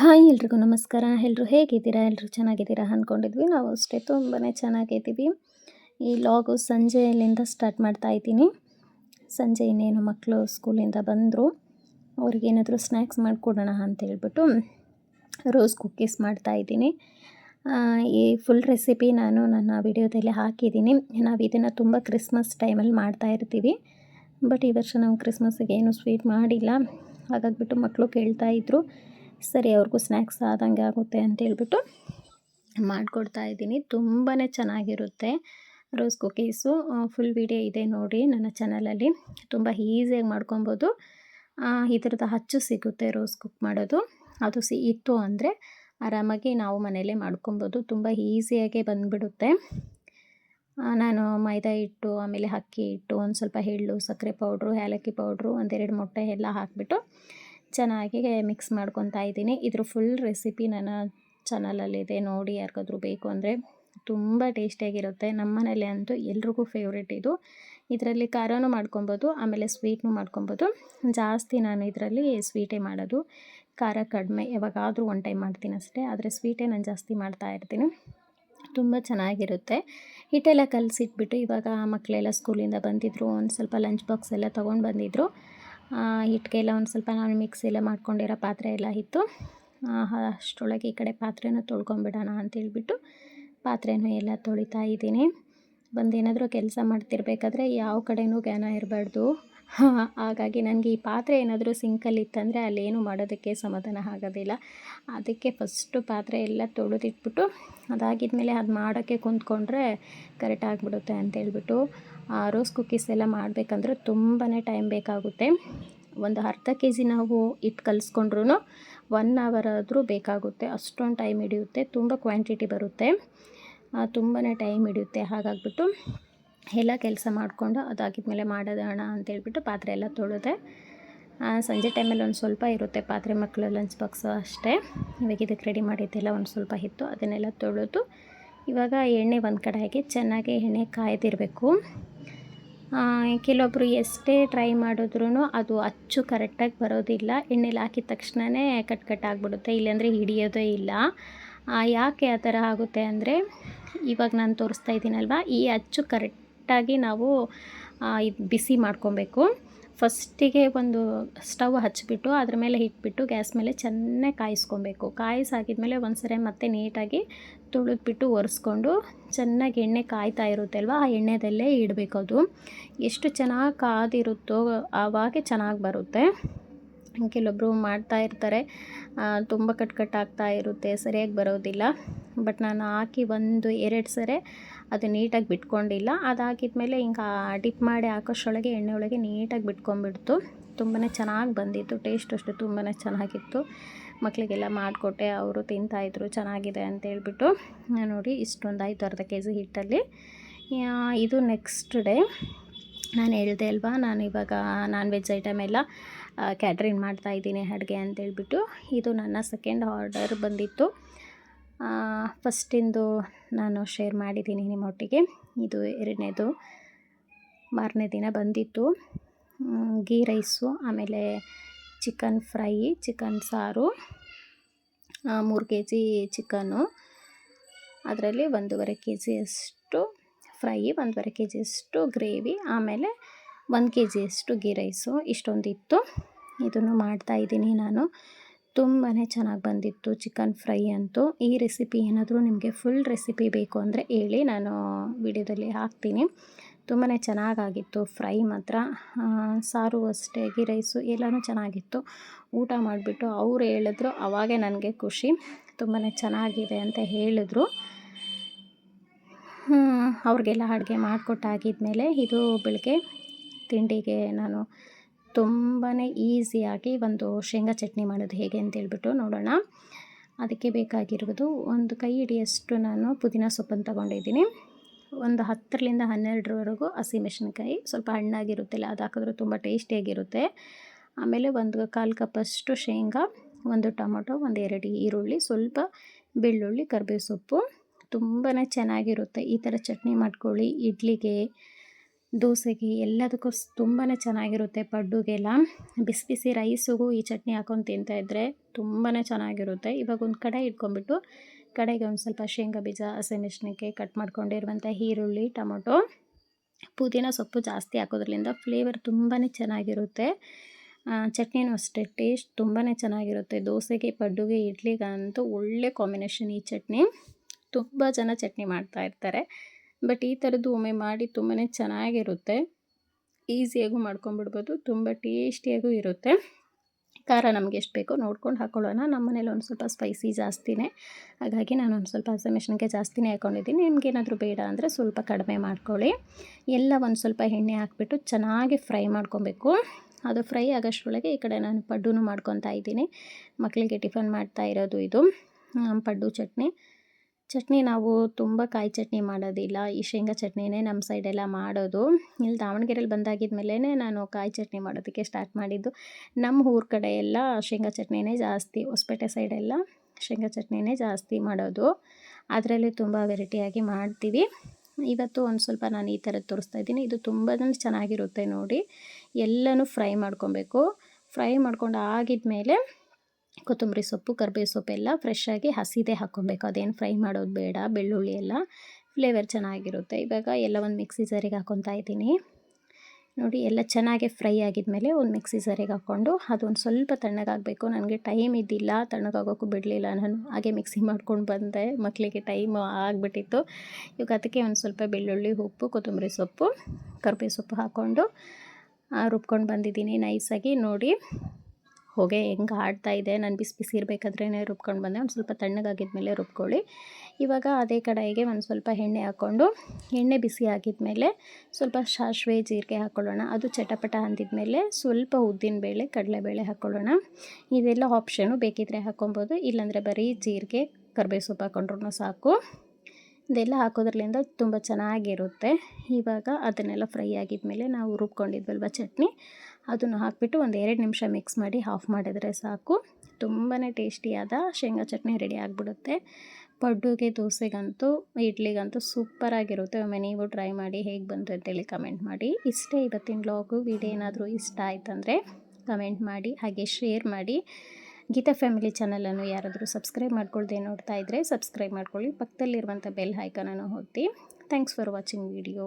Hi ಎಲ್ರಿಗೂ ನಮಸ್ಕಾರ. ಎಲ್ಲರೂ ಹೇಗಿದ್ದೀರಾ? ಎಲ್ಲರೂ ಚೆನ್ನಾಗಿದ್ದೀರಾ ಅಂದ್ಕೊಂಡಿದ್ವಿ. ನಾವು ಅಷ್ಟೇ ತುಂಬಾ ಚೆನ್ನಾಗಿದ್ದೀವಿ. ಈ ಲಾಗು ಸಂಜೆಯಲ್ಲಿಂದ ಸ್ಟಾರ್ಟ್ ಮಾಡ್ತಾ ಇದ್ದೀನಿ. ಸಂಜೆ ಇನ್ನೇನು ಮಕ್ಕಳು ಸ್ಕೂಲಿಂದ ಬಂದರು. ಅವ್ರಿಗೇನಾದರೂ ಸ್ನ್ಯಾಕ್ಸ್ ಮಾಡಿಕೊಡೋಣ ಅಂತೇಳ್ಬಿಟ್ಟು ರೋಸ್ ಕುಕ್ಕೀಸ್ ಮಾಡ್ತಾಯಿದ್ದೀನಿ ಈ ಫುಲ್ ರೆಸಿಪಿ ನಾನು ನನ್ನ ವಿಡಿಯೋದಲ್ಲಿ ಹಾಕಿದ್ದೀನಿ. ನಾವು ಇದನ್ನು ತುಂಬ ಕ್ರಿಸ್ಮಸ್ ಟೈಮಲ್ಲಿ ಮಾಡ್ತಾ ಇರ್ತೀವಿ. ಬಟ್ ಈ ವರ್ಷ ನಾವು ಕ್ರಿಸ್ಮಸ್ಸಿಗೆ ಏನು ಸ್ವೀಟ್ ಮಾಡಿಲ್ಲ. ಹಾಗಾಗಿಬಿಟ್ಟು ಮಕ್ಕಳು ಕೇಳ್ತಾಯಿದ್ರು ಸರಿ, ಅವ್ರಿಗೂ ಸ್ನ್ಯಾಕ್ಸ್ ಆದಂಗೆ ಆಗುತ್ತೆ ಅಂತ ಹೇಳ್ಬಿಟ್ಟು ಮಾಡಿಕೊಡ್ತಾ ಇದ್ದೀನಿ. ತುಂಬಾ ಚೆನ್ನಾಗಿರುತ್ತೆ ರೋಸ್ ಕುಕೀಸು. ಫುಲ್ ವಿಡಿಯೋ ಇದೆ ನೋಡಿ ನನ್ನ ಚಾನಲಲ್ಲಿ ತುಂಬ ಈಸಿಯಾಗಿ ಮಾಡ್ಕೊಬೋದು. ಈ ಥರದ ಹಚ್ಚು ಸಿಗುತ್ತೆ ರೋಸ್ ಕುಕ್ ಮಾಡೋದು. ಅದು ಸಿ, ಇತ್ತು ಅಂದರೆ ಆರಾಮಾಗಿ ನಾವು ಮನೆಯಲ್ಲೇ ಮಾಡ್ಕೊಬೋದು. ತುಂಬ ಈಸಿಯಾಗೆ ಬಂದುಬಿಡುತ್ತೆ. ನಾನು ಮೈದಾ ಹಿಟ್ಟು, ಆಮೇಲೆ ಅಕ್ಕಿ ಹಿಟ್ಟು, ಒಂದು ಸ್ವಲ್ಪ ಎಳ್ಳು, ಸಕ್ಕರೆ ಪೌಡ್ರು ಏಲಕ್ಕಿ ಪೌಡ್ರು ಒಂದೆರಡು ಮೊಟ್ಟೆ ಎಲ್ಲ ಹಾಕಿಬಿಟ್ಟು ಚೆನ್ನಾಗಿ ಮಿಕ್ಸ್ ಮಾಡ್ಕೊತಾ ಇದ್ದೀನಿ. ಇದ್ರ ಫುಲ್ ರೆಸಿಪಿ ನನ್ನ ಚಾನಲಲ್ಲಿದೆ ನೋಡಿ ಯಾರಿಗಾದ್ರೂ ಬೇಕು ಅಂದರೆ ತುಂಬ ಟೇಸ್ಟಿಯಾಗಿರುತ್ತೆ ನಮ್ಮ ಮನೇಲಿ ಅಂತೂ ಎಲ್ರಿಗೂ ಫೇವ್ರೇಟ್ ಇದು. ಇದರಲ್ಲಿ ಖಾರನೂ ಮಾಡ್ಕೊಬೋದು, ಆಮೇಲೆ ಸ್ವೀಟ್ನೂ ಮಾಡ್ಕೊಬೋದು. ಜಾಸ್ತಿ ನಾನು ಇದರಲ್ಲಿ ಸ್ವೀಟೇ ಮಾಡೋದು. ಖಾರ ಕಡಿಮೆ, ಯಾವಾಗಾದರೂ ಒನ್ ಟೈಮ್ ಮಾಡ್ತೀನಿ ಅಷ್ಟೇ. ಆದರೆ ಸ್ವೀಟೇ ನಾನು ಜಾಸ್ತಿ ಮಾಡ್ತಾ ಇರ್ತೀನಿ. ತುಂಬ ಚೆನ್ನಾಗಿರುತ್ತೆ. ಹಿಟ್ಟೆಲ್ಲ ಕಲಸಿಟ್ಬಿಟ್ಟು ಇವಾಗ ಮಕ್ಕಳೆಲ್ಲ ಸ್ಕೂಲಿಂದ ಬಂದಿದ್ದರು ಒಂದು ಸ್ವಲ್ಪ ಲಂಚ್ ಬಾಕ್ಸ್ ಎಲ್ಲ ತೊಗೊಂಡು ಬಂದಿದ್ದರು ಹಿಟ್ಟಿಗೆಲ್ಲ ಒಂದು ಸ್ವಲ್ಪ ನಾನು ಮಿಕ್ಸ್ ಎಲ್ಲ ಮಾಡ್ಕೊಂಡಿರೋ ಪಾತ್ರೆ ಎಲ್ಲ ಇತ್ತು. ಅಷ್ಟರೊಳಗೆ ಈ ಕಡೆ ಪಾತ್ರೆನೂ ತೊಳ್ಕೊಂಬಿಡೋಣ ಅಂತೇಳ್ಬಿಟ್ಟು ಪಾತ್ರೆನೂ ಎಲ್ಲ ತೊಳಿತಾ ಇದ್ದೀನಿ. ಬಂದೇನಾದರೂ ಕೆಲಸ ಮಾಡ್ತಿರ್ಬೇಕಾದ್ರೆ ಯಾವ ಕಡೆಯೂ ಜ್ಞಾನ ಇರಬಾರ್ದು. ಹಾಗಾಗಿ ನನಗೆ ಈ ಪಾತ್ರೆ ಏನಾದರೂ ಸಿಂಕಲ್ಲಿ ಇತ್ತಂದರೆ ಅಲ್ಲೇನು ಮಾಡೋದಕ್ಕೆ ಸಮಾಧಾನ ಆಗೋದಿಲ್ಲ. ಅದಕ್ಕೆ ಫಸ್ಟು ಪಾತ್ರೆ ಎಲ್ಲ ತೊಳೆದಿಟ್ಬಿಟ್ಟು ಅದಾಗಿದ್ಮೇಲೆ ಅದು ಮಾಡೋಕ್ಕೆ ಕುಂತ್ಕೊಂಡ್ರೆ ಕರೆಕ್ಟ್ ಆಗಿಬಿಡುತ್ತೆ ಅಂತೇಳ್ಬಿಟ್ಟು ರೋಸ್ ಕುಕ್ಕೀಸ್ ಎಲ್ಲ ಮಾಡಬೇಕಂದ್ರೆ ತುಂಬಾ ಟೈಮ್ ಬೇಕಾಗುತ್ತೆ. ಒಂದು ಅರ್ಧ ಕೆ ಜಿ ನಾವು ಇಟ್ಟು ಕಲಿಸ್ಕೊಂಡ್ರೂ ಒನ್ ಅವರ್ ಆದರೂ ಬೇಕಾಗುತ್ತೆ. ಅಷ್ಟೊಂದು ಟೈಮ್ ಹಿಡಿಯುತ್ತೆ. ತುಂಬ ಕ್ವಾಂಟಿಟಿ ಬರುತ್ತೆ. ತುಂಬಾ ಟೈಮ್ ಹಿಡಿಯುತ್ತೆ. ಹಾಗಾಗ್ಬಿಟ್ಟು ಎಲ್ಲ ಕೆಲಸ ಮಾಡಿಕೊಂಡು ಅದಾಗಿದ್ಮೇಲೆ ಮಾಡೋದಣ ಅಂತೇಳ್ಬಿಟ್ಟು ಪಾತ್ರೆ ಎಲ್ಲ ತೊಳೆದೆ. ಸಂಜೆ ಟೈಮಲ್ಲಿ ಒಂದು ಸ್ವಲ್ಪ ಇರುತ್ತೆ. ಪಾತ್ರೆ ಮಕ್ಕಳು ಲಂಚ್ ಬಾಕ್ಸ್ ಅಷ್ಟೇ. ಇವಾಗ ಇದಕ್ಕೆ ರೆಡಿ ಮಾಡಿದ್ದೆಲ್ಲ ಒಂದು ಸ್ವಲ್ಪ ಇತ್ತು. ಅದನ್ನೆಲ್ಲ ತೊಳೆದು ಇವಾಗ ಎಣ್ಣೆ ಒಂದು ಕಡೆ ಹಾಕಿ ಚೆನ್ನಾಗಿ ಎಣ್ಣೆ ಕಾಯ್ದಿರಬೇಕು. ಕೆಲವೊಬ್ಬರು ಎಷ್ಟೇ ಟ್ರೈ ಮಾಡಿದ್ರೂ ಅದು ಅಚ್ಚು ಕರೆಕ್ಟಾಗಿ ಬರೋದಿಲ್ಲ. ಎಣ್ಣೆಲಿ ಹಾಕಿದ ತಕ್ಷಣವೇ ಕಟ್ ಕಟ್ ಆಗಿಬಿಡುತ್ತೆ, ಇಲ್ಲಾಂದರೆ ಹಿಡಿಯೋದೇ ಇಲ್ಲ. ಯಾಕೆ ಆ ಥರ ಆಗುತ್ತೆ ಅಂದರೆ, ಇವಾಗ ನಾನು ತೋರಿಸ್ತಾ ಇದ್ದೀನಲ್ವ, ಈ ಅಚ್ಚು ಕರೆಕ್ಟಾಗಿ ನಾವು ಇದು ಬಿಸಿ ಮಾಡ್ಕೊಬೇಕು. ಫಸ್ಟಿಗೆ ಒಂದು ಸ್ಟವ್ ಹಚ್ಚಿಬಿಟ್ಟು ಅದ್ರ ಮೇಲೆ ಇಟ್ಬಿಟ್ಟು ಗ್ಯಾಸ್ ಮೇಲೆ ಚೆನ್ನಾಗಿ ಕಾಯಿಸ್ಕೊಬೇಕು. ಕಾಯಿಸಾಗಿದ್ಮೇಲೆ ಒಂದು ಸರಿ ಮತ್ತೆ ನೀಟಾಗಿ ತುಳಿದ್ಬಿಟ್ಟು ಒರೆಸ್ಕೊಂಡು ಚೆನ್ನಾಗಿ ಎಣ್ಣೆ ಕಾಯ್ತಾ ಇರುತ್ತೆ ಅಲ್ವಾ ಆ ಎಣ್ಣೆದಲ್ಲೇ ಇಡಬೇಕು ಅದು. ಎಷ್ಟು ಚೆನ್ನಾಗಿ ಕಾದಿರುತ್ತೋ ಆವಾಗೆ ಚೆನ್ನಾಗಿ ಬರುತ್ತೆ. ಕೆಲವೊಬ್ಬರು ಮಾಡ್ತಾ ಇರ್ತಾರೆ ತುಂಬ ಕಟ್ ಕಟ್ ಆಗ್ತಾ ಇರುತ್ತೆ, ಸರಿಯಾಗಿ ಬರೋದಿಲ್ಲ. ಬಟ್ ನಾನು ಹಾಕಿ ಒಂದು ಎರಡು ಸರಿ ಅದು ನೀಟಾಗಿ ಬಿಟ್ಕೊಂಡಿಲ್ಲ. ಅದಾಗಿದ್ಮೇಲೆ ಹಿಂಗೆ ಡಿಪ್ ಮಾಡಿ ಹಾಕೋಷ್ಟೊಳಗೆ ಎಣ್ಣೆ ಒಳಗೆ ನೀಟಾಗಿ ಬಿಟ್ಕೊಂಡ್ಬಿಡ್ತು. ತುಂಬಾ ಚೆನ್ನಾಗಿ ಬಂದಿತ್ತು, ಟೇಸ್ಟ್ ಅಷ್ಟು ತುಂಬಾ ಚೆನ್ನಾಗಿತ್ತು. ಮಕ್ಕಳಿಗೆಲ್ಲ ಮಾಡಿಕೊಟ್ಟೆ, ಅವರು ತಿಂತಾಯಿದ್ರು ಚೆನ್ನಾಗಿದೆ ಅಂತ ಹೇಳ್ಬಿಟ್ಟು. ನೋಡಿ, ಇಷ್ಟೊಂದು ಆಯಿತು ಅರ್ಧ ಕೆ ಜಿ ಹಿಟ್ಟಲ್ಲಿ ಇದು ನೆಕ್ಸ್ಟ್ ಡೇ ನಾನು ಹೇಳಿದೆ ಅಲ್ವಾ, ನಾನು ಇವಾಗ ನಾನ್ ವೆಜ್ ಐಟಮ್ ಎಲ್ಲ ಕ್ಯಾಟ್ರಿಂಗ್ ಮಾಡ್ತಾಯಿದ್ದೀನಿ ಅಡುಗೆ ಅಂತೇಳ್ಬಿಟ್ಟು ಇದು ನನ್ನ ಸೆಕೆಂಡ್ ಆರ್ಡರ್ ಬಂದಿತ್ತು. ಫಸ್ಟಿಂದು ನಾನು ಶೇರ್ ಮಾಡಿದ್ದೀನಿ ನಿಮ್ಮೊಟ್ಟಿಗೆ ಇದು ಎರಡನೇದು. ಮಾರನೇ ದಿನ ಬಂದಿತ್ತು. ಗೀ ರೈಸು ಆಮೇಲೆ ಚಿಕನ್ ಫ್ರೈ, ಚಿಕನ್ ಸಾರು ಮೂರು ಕೆ ಜಿ ಚಿಕನು. ಅದರಲ್ಲಿ ಒಂದೂವರೆ ಕೆ ಜಿಯಷ್ಟು ಫ್ರೈ, ಒಂದೂವರೆ ಕೆ ಜಿಯಷ್ಟು ಗ್ರೇವಿ, ಆಮೇಲೆ ಒಂದು ಕೆ ಜಿಯಷ್ಟು ಗೀ ರೈಸು ಇಷ್ಟೊಂದಿತ್ತು. ಇದನ್ನು ಮಾಡ್ತಾಯಿದ್ದೀನಿ ನಾನು. ತುಂಬಾ ಚೆನ್ನಾಗಿ ಬಂದಿತ್ತು ಚಿಕನ್ ಫ್ರೈ ಅಂತೂ. ಈ ರೆಸಿಪಿ ಏನಾದರೂ ನಿಮಗೆ ಫುಲ್ ರೆಸಿಪಿ ಬೇಕು ಅಂದರೆ ಹೇಳಿ, ನಾನು ವಿಡಿಯೋದಲ್ಲಿ ಹಾಕ್ತೀನಿ. ತುಂಬಾ ಚೆನ್ನಾಗಾಗಿತ್ತು, ಫ್ರೈ ಮಾತ್ರ. ಸಾರು ಅಷ್ಟೇ ಗೀ ರೈಸು ಎಲ್ಲನೂ ಚೆನ್ನಾಗಿತ್ತು. ಊಟ ಮಾಡಿಬಿಟ್ಟು ಅವ್ರು ಹೇಳಿದ್ರು, ಅವಾಗೆ ನನಗೆ ಖುಷಿ. ತುಂಬಾ ಚೆನ್ನಾಗಿದೆ ಅಂತ ಹೇಳಿದ್ರು. ಅವ್ರಿಗೆಲ್ಲ ಅಡುಗೆ ಮಾಡಿಕೊಟ್ಟಾಗಿದ್ಮೇಲೆ ಇದು ಬೆಳಗ್ಗೆ ತಿಂಡಿಗೆ ನಾನು ತುಂಬಾ ಈಸಿಯಾಗಿ ಒಂದು ಶೇಂಗಾ ಚಟ್ನಿ ಮಾಡೋದು ಹೇಗೆ ಅಂತೇಳ್ಬಿಟ್ಟು ನೋಡೋಣ. ಅದಕ್ಕೆ ಬೇಕಾಗಿರುವುದು ಒಂದು ಕೈ ಹಿಡಿಯಷ್ಟು ನಾನು ಪುದೀನ ಸೊಪ್ಪನ್ನು ತೊಗೊಂಡಿದ್ದೀನಿ. ಒಂದು ಹತ್ತರಿಂದ ಹನ್ನೆರಡರವರೆಗೂ ಹಸಿಮೆಣಸಿನ್ಕಾಯಿ ಸ್ವಲ್ಪ ಹಣ್ಣಾಗಿರುತ್ತಲ್ಲ, ಅದು ಹಾಕಿದ್ರೆ ತುಂಬ ಟೇಸ್ಟಿಯಾಗಿರುತ್ತೆ. ಆಮೇಲೆ ಒಂದು ಕಾಲು ಕಪ್ಪಷ್ಟು ಶೇಂಗಾ, ಒಂದು ಟೊಮೊಟೊ, ಒಂದು ಎರಡು ಈರುಳ್ಳಿ, ಸ್ವಲ್ಪ ಬೆಳ್ಳುಳ್ಳಿ, ಕರಿಬೇವು ಸೊಪ್ಪು. ತುಂಬಾ ಚೆನ್ನಾಗಿರುತ್ತೆ. ಈ ಥರ ಚಟ್ನಿ ಮಾಡ್ಕೊಳ್ಳಿ, ಇಡ್ಲಿಗೆ ದೋಸೆಗೆ ಎಲ್ಲದಕ್ಕೂ ತುಂಬಾ ಚೆನ್ನಾಗಿರುತ್ತೆ ಪಡ್ಡುಗೆಲ್ಲ. ಬಿಸಿ ಬಿಸಿ ರೈಸಿಗೂ ಈ ಚಟ್ನಿ ಹಾಕೊಂಡು ತಿಂತಾಯಿದ್ರೆ ತುಂಬಾ ಚೆನ್ನಾಗಿರುತ್ತೆ. ಇವಾಗ ಒಂದು ಕಡೆ ಇಟ್ಕೊಂಡ್ಬಿಟ್ಟು ಕಡೆಗೆ ಒಂದು ಸ್ವಲ್ಪ ಶೇಂಗಾ ಬೀಜ, ಹಸಿಮೆಣ್ಸಿನ್ಕಾಯಿ ಕಟ್ ಮಾಡ್ಕೊಂಡಿರುವಂಥ ಈರುಳ್ಳಿ, ಟೊಮೊಟೊ, ಪುದೀನ ಸೊಪ್ಪು ಜಾಸ್ತಿ ಹಾಕೋದ್ರಿಂದ ಫ್ಲೇವರ್ ತುಂಬಾ ಚೆನ್ನಾಗಿರುತ್ತೆ. ಚಟ್ನಿನೂ ಅಷ್ಟೇ, ಟೇಸ್ಟ್ ತುಂಬಾ ಚೆನ್ನಾಗಿರುತ್ತೆ. ದೋಸೆಗೆ, ಪಡ್ಡುಗೆ, ಇಡ್ಲಿಗಂತೂ ಒಳ್ಳೆ ಕಾಂಬಿನೇಷನ್ ಈ ಚಟ್ನಿ. ತುಂಬ ಜನ ಚಟ್ನಿ ಮಾಡ್ತಾ ಇರ್ತಾರೆ. ಬಟ್ ಈ ಥರದ್ದು ಒಮ್ಮೆ ಮಾಡಿ ತುಂಬಾ ಚೆನ್ನಾಗಿರುತ್ತೆ. ಈಸಿಯಾಗೂ ಮಾಡ್ಕೊಂಬಿಡ್ಬೋದು ತುಂಬ ಟೇಸ್ಟಿಯಾಗೂ ಇರುತ್ತೆ. ಖಾರ ನಮಗೆ ಎಷ್ಟು ಬೇಕೋ ನೋಡ್ಕೊಂಡು ಹಾಕ್ಕೊಳ್ಳೋಣ ನಮ್ಮ ಮನೇಲಿ ಒಂದು ಸ್ವಲ್ಪ ಸ್ಪೈಸಿ ಜಾಸ್ತಿನೇ. ಹಾಗಾಗಿ ನಾನು ಒಂದು ಸ್ವಲ್ಪ ಹಸಿಮೆಣ್ಸಿನ್ಕಾಯಿ ಜಾಸ್ತಿನೇ ಹಾಕ್ಕೊಂಡಿದ್ದೀನಿ ನಿಮ್ಗೇನಾದರೂ ಬೇಡ ಅಂದರೆ ಸ್ವಲ್ಪ ಕಡಿಮೆ ಮಾಡ್ಕೊಳ್ಳಿ. ಎಲ್ಲ ಒಂದು ಸ್ವಲ್ಪ ಎಣ್ಣೆ ಹಾಕ್ಬಿಟ್ಟು ಚೆನ್ನಾಗಿ ಫ್ರೈ ಮಾಡ್ಕೊಬೇಕು. ಅದು ಫ್ರೈ ಆಗೋಷ್ಟರೊಳಗೆ ಈ ಕಡೆ ನಾನು ಪಡ್ಡು ಮಾಡ್ಕೊತಾ ಇದ್ದೀನಿ. ಮಕ್ಕಳಿಗೆ ಟಿಫನ್ ಮಾಡ್ತಾ ಇರೋದು ಇದು. ಪಡ್ಡು ಚಟ್ನಿ. ಚಟ್ನಿ ನಾವು ತುಂಬ ಕಾಯಿ ಚಟ್ನಿ ಮಾಡೋದಿಲ್ಲ. ಈ ಶೇಂಗಾ ಚಟ್ನಿನೇ ನಮ್ಮ ಸೈಡೆಲ್ಲ ಮಾಡೋದು. ಇಲ್ಲಿ ದಾವಣಗೆರೆಯಲ್ಲಿ ಬಂದಾಗಿದ್ಮೇಲೆ ನಾನು ಕಾಯಿ ಚಟ್ನಿ ಮಾಡೋದಕ್ಕೆ ಸ್ಟಾರ್ಟ್ ಮಾಡಿದ್ದು. ನಮ್ಮ ಊರ ಕಡೆ ಎಲ್ಲ ಶೇಂಗಾ ಚಟ್ನಿನೇ ಜಾಸ್ತಿ, ಹೊಸಪೇಟೆ ಸೈಡೆಲ್ಲ ಶೇಂಗಾ ಚಟ್ನಿನೇ ಜಾಸ್ತಿ ಮಾಡೋದು. ಅದರಲ್ಲಿ ತುಂಬ ವೆರೈಟಿಯಾಗಿ ಮಾಡ್ತೀವಿ. ಇವತ್ತು ಒಂದು ಸ್ವಲ್ಪ ನಾನು ಈ ಥರದ್ದು ತೋರಿಸ್ತಾ ಇದ್ದೀನಿ. ಇದು ತುಂಬ ಚೆನ್ನಾಗಿರುತ್ತೆ ನೋಡಿ. ಎಲ್ಲನೂ ಫ್ರೈ ಮಾಡ್ಕೊಬೇಕು. ಫ್ರೈ ಮಾಡ್ಕೊಂಡು ಆಗಿದ್ಮೇಲೆ ಕೊತ್ತಂಬರಿ ಸೊಪ್ಪು ಕರ್ಬೇವು ಸೊಪ್ಪೆಲ್ಲ ಫ್ರೆಶ್ಶಾಗಿ ಹಸಿದೆ ಹಾಕ್ಕೊಬೇಕು. ಅದೇನು ಫ್ರೈ ಮಾಡೋದು ಬೇಡ, ಬೆಳ್ಳುಳ್ಳಿ ಎಲ್ಲ ಫ್ಲೇವರ್ ಚೆನ್ನಾಗಿರುತ್ತೆ. ಇವಾಗ ಎಲ್ಲ ಒಂದು ಮಿಕ್ಸಿ ಜರಿಗೆ ಹಾಕ್ಕೊತಾ ಇದ್ದೀನಿ. ನೋಡಿ, ಎಲ್ಲ ಚೆನ್ನಾಗಿ ಫ್ರೈ ಆಗಿದ್ಮೇಲೆ ಒಂದು ಮಿಕ್ಸಿ ಜರಿಗೆ ಹಾಕ್ಕೊಂಡು ಅದೊಂದು ಸ್ವಲ್ಪ ತಣ್ಣಗಾಗಬೇಕು ನನಗೆ ಟೈಮ್ ಇದ್ದಿಲ್ಲ ತಣ್ಣಗಾಗೋಕ್ಕೂ ಬಿಡಲಿಲ್ಲ. ನಾನು ಹಾಗೆ ಮಿಕ್ಸಿ ಮಾಡ್ಕೊಂಡು ಬಂದೆ. ಮಕ್ಕಳಿಗೆ ಟೈಮ್ ಆಗಿಬಿಟ್ಟಿತ್ತು. ಇವಾಗ ಅದಕ್ಕೆ ಒಂದು ಸ್ವಲ್ಪ ಬೆಳ್ಳುಳ್ಳಿ, ಉಪ್ಪು, ಕೊತ್ತಂಬರಿ ಸೊಪ್ಪು ಕರ್ಬೇವು ಸೊಪ್ಪು ಹಾಕ್ಕೊಂಡು ರುಬ್ಕೊಂಡು ಬಂದಿದ್ದೀನಿ. ನೈಸಾಗಿ ನೋಡಿ. ಹೊಗೆ ಹೆಂಗೆ ಆಡ್ತಾ ಇದೆ, ನಾನು ಬಿಸಿ ಬಿಸಿ ಇರಬೇಕಾದ್ರೇ ರುಬ್ಕೊಂಡು ಬಂದೆ. ಒಂದು ಸ್ವಲ್ಪ ತಣ್ಣಗಾಗಿದ್ಮೇಲೆ ರುಬ್ಕೊಳ್ಳಿ. ಇವಾಗ ಅದೇ ಕಡಾಯಿಗೆ ಒಂದು ಸ್ವಲ್ಪ ಎಣ್ಣೆ ಹಾಕ್ಕೊಂಡು ಎಣ್ಣೆ ಬಿಸಿ ಆಗಿದ್ಮೇಲೆ ಸ್ವಲ್ಪ ಸಾಸಿವೆ, ಜೀರಿಗೆ ಹಾಕ್ಕೊಳ್ಳೋಣ ಅದು ಚಟಪಟ ಅಂದಿದ್ಮೇಲೆ ಸ್ವಲ್ಪ ಉದ್ದಿನಬೇಳೆ ಕಡಲೆಬೇಳೆ ಹಾಕ್ಕೊಳ್ಳೋಣ ಇದೆಲ್ಲ ಆಪ್ಷನು ಬೇಕಿದ್ದರೆ ಹಾಕ್ಕೊಬೋದು ಇಲ್ಲಾಂದರೆ ಬರೀ ಜೀರಿಗೆ ಕರ್ಬೇವು ಸೊಪ್ಪು ಹಾಕ್ಕೊಂಡ್ರೂ ಸಾಕು. ಇದೆಲ್ಲ ಹಾಕೋದ್ರಲ್ಲಿಂದ ತುಂಬ ಚೆನ್ನಾಗಿರುತ್ತೆ. ಇವಾಗ ಅದನ್ನೆಲ್ಲ ಫ್ರೈ ಆಗಿದ್ಮೇಲೆ ನಾವು ರುಬ್ಕೊಂಡಿದ್ವಲ್ವ ಚಟ್ನಿ? ಅದನ್ನು ಹಾಕಿಬಿಟ್ಟು ಒಂದು ಎರಡು ನಿಮಿಷ ಮಿಕ್ಸ್ ಮಾಡಿ ಆಫ್ ಮಾಡಿದರೆ ಸಾಕು. ತುಂಬಾ ಟೇಸ್ಟಿಯಾದ ಶೇಂಗಾ ಚಟ್ನಿ ರೆಡಿ ಆಗಿಬಿಡುತ್ತೆ. ಪಡ್ಡುಗೆ ದೋಸೆಗಂತೂ, ಇಡ್ಲಿಗಂತೂ ಸೂಪರಾಗಿರುತ್ತೆ ಒಮ್ಮೆ ನೀವು ಟ್ರೈ ಮಾಡಿ ಹೇಗೆ ಬಂತು ಅಂತೇಳಿ ಕಮೆಂಟ್ ಮಾಡಿ. ಇಷ್ಟೇ ಇವತ್ತಿನ ಬ್ಲಾಗು ವಿಡಿಯೋ ಏನಾದರೂ ಇಷ್ಟ ಆಯ್ತಂದರೆ ಕಮೆಂಟ್ ಮಾಡಿ, ಹಾಗೆ ಶೇರ್ ಮಾಡಿ. ಗೀತಾ ಫ್ಯಾಮಿಲಿ ಚಾನಲನ್ನು ಯಾರಾದರೂ ಸಬ್ಸ್ಕ್ರೈಬ್ ಮಾಡ್ಕೊಳ್ದೆ ನೋಡ್ತಾ ಇದ್ದರೆ ಸಬ್ಸ್ಕ್ರೈಬ್ ಮಾಡ್ಕೊಳ್ಳಿ. ಪಕ್ಕದಲ್ಲಿರುವಂಥ ಬೆಲ್ ಹೈಕನನ್ನು ಹೊತ್ತಿ ಥ್ಯಾಂಕ್ಸ್ ಫಾರ್ ವಾಚಿಂಗ್ ವಿಡಿಯೋ